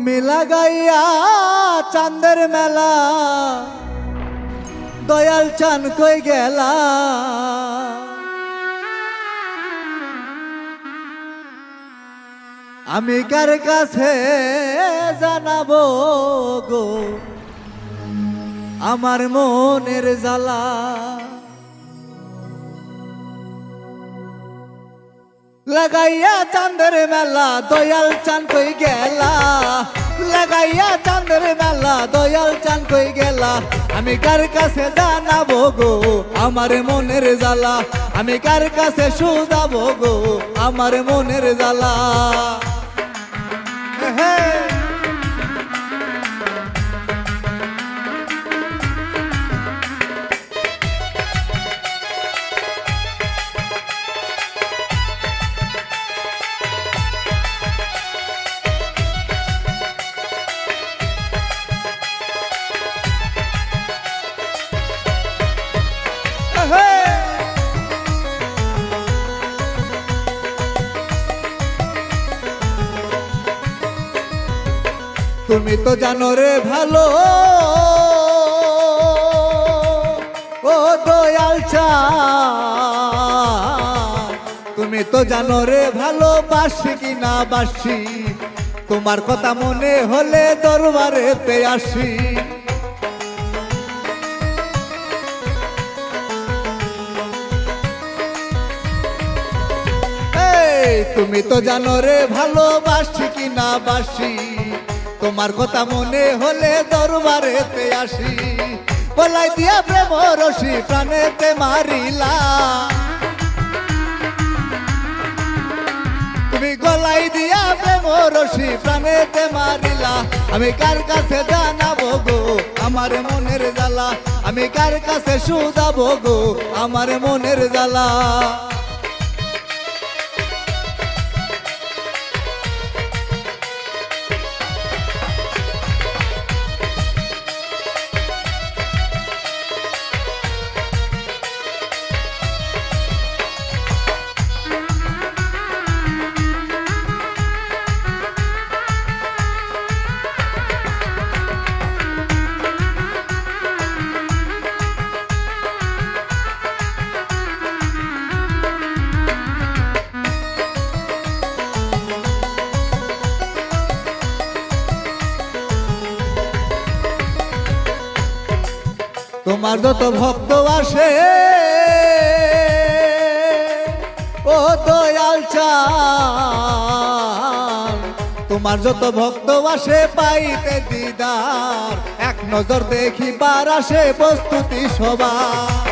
তুমি লাগাইয়া চাঁদের মেলা, দয়াল চান কই গেলা? আমি কার কাছে জানাব গো? আমার মনের জ্বালা। লাগাইয়া চাঁদের মেলা, দয়াল চান কই গেলা? লাগাইয়া চাঁদের মেলা, দয়াল চান কই গেলা? আমি কার কাছে জানাব গো? আমার মনের জ্বালা। আমি কার কাছে শুধাবো গো? আমার মনের জ্বালা। তুমি তো জানো রে ভালো। ও দয়াল তুমি তো জানো রে ভালো, বাসি কি না বাসি? তোমার কথা মনে হলে দরবারে পে আসি। তুমি তো জানো রে ভালোবাসি কি না বাসি? তোমার কথা মনে হলে দরবারেতে আসি। বলাই দিয়া প্রেম রসি প্রাণেতে মারিলা। তুমি গলাই দিয়া প্রেম রসি প্রাণেতে মারিলা। আমি কার কাছে জানাব গো? আমার মনের জ্বালা। আমি কার কাছে শুধাবো গো? আমার মনের জ্বালা। তোমার যত ভক্ত আসে, ও দয়াল চাল তোমার যত ভক্ত আসে পাইতে দিদার, এক নজর দেখিবার আসে প্রস্তুতি সবার।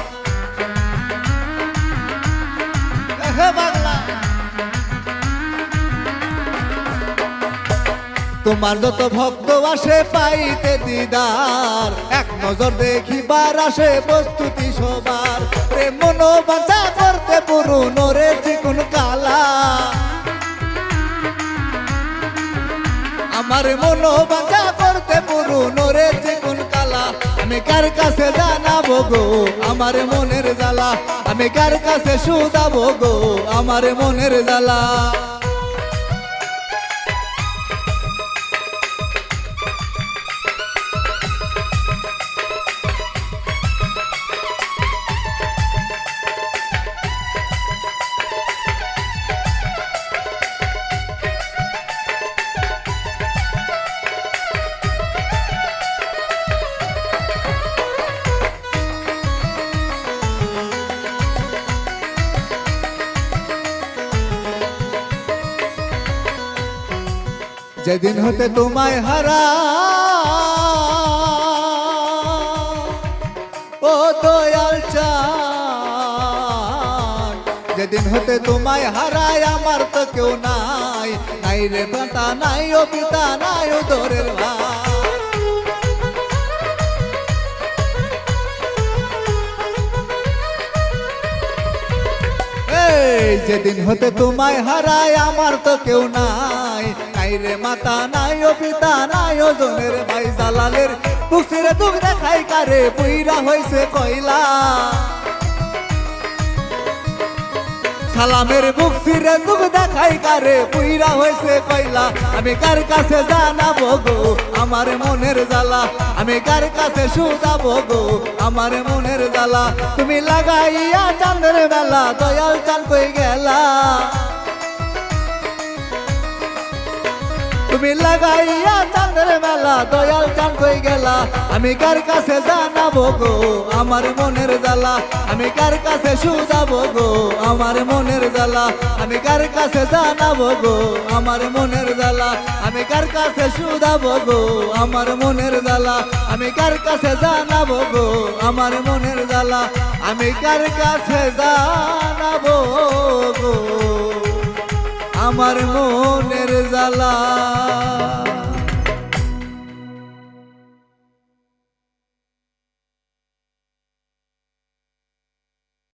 তোমার যত ভক্ত আসে পাইতে দিদার, এক নজর দেখিবার আসে প্রস্তুতি সবার। প্রেম মনোবাঞ্ছা করতে পুরুন রে চিকুন কালা। আমার মনোবাঞ্ছা করতে পুরুন রে চিকুন কালা। আমি কার কাছে জানাব গো? আমার মনের জ্বালা। আমি কার কাছে শুধাবো গো? আমার মনের জ্বালা। যেদিন হতে তোমায় হারা। ও দয়াল চান যেদিন হতে তোমায় হারায়, আমার তো কেউ নাই। নাই রে পাতা নাই ও পিতা, নাই ও দরের ভাই। যেদিন হতে তোমায় হারায়, আমার তো কেউ নাই। নাই রে মাতা, নাই ও পিতা, নাই ও জনের ভাই জালালের। বুকসিরে দুঃখ দেখাই কারে বুইরা হইছে কইলা সালামের বুক ফিরে দুঃখ দেখাই কারে পুইরা হয়েছে কইলা আমি কার কাছে জানাব গো আমার মনের জ্বালা? আমি কার কাছে সুজাবো গো আমার মনের জ্বালা? তুমি লাগাইয়া চাঁদের বেলা দয়াল লাগাইয়া চাঁদের মেলা, দয়াল চান কই গেলা। আমি কার কাছে জানাব গো? আমার মনের জ্বালা। আমি কার কাছে সুজাবো গো? আমার মনের জ্বালা। আমি কার কাছে জানাব গো? আমার মনের জ্বালা। আমি কার কাছে সুজাবো গো? আমার মনের জ্বালা। আমি কার কাছে জানাব গো? আমার মনের জ্বালা। আমি কার কাছে জানাব গো? আমার মনের জ্বালা।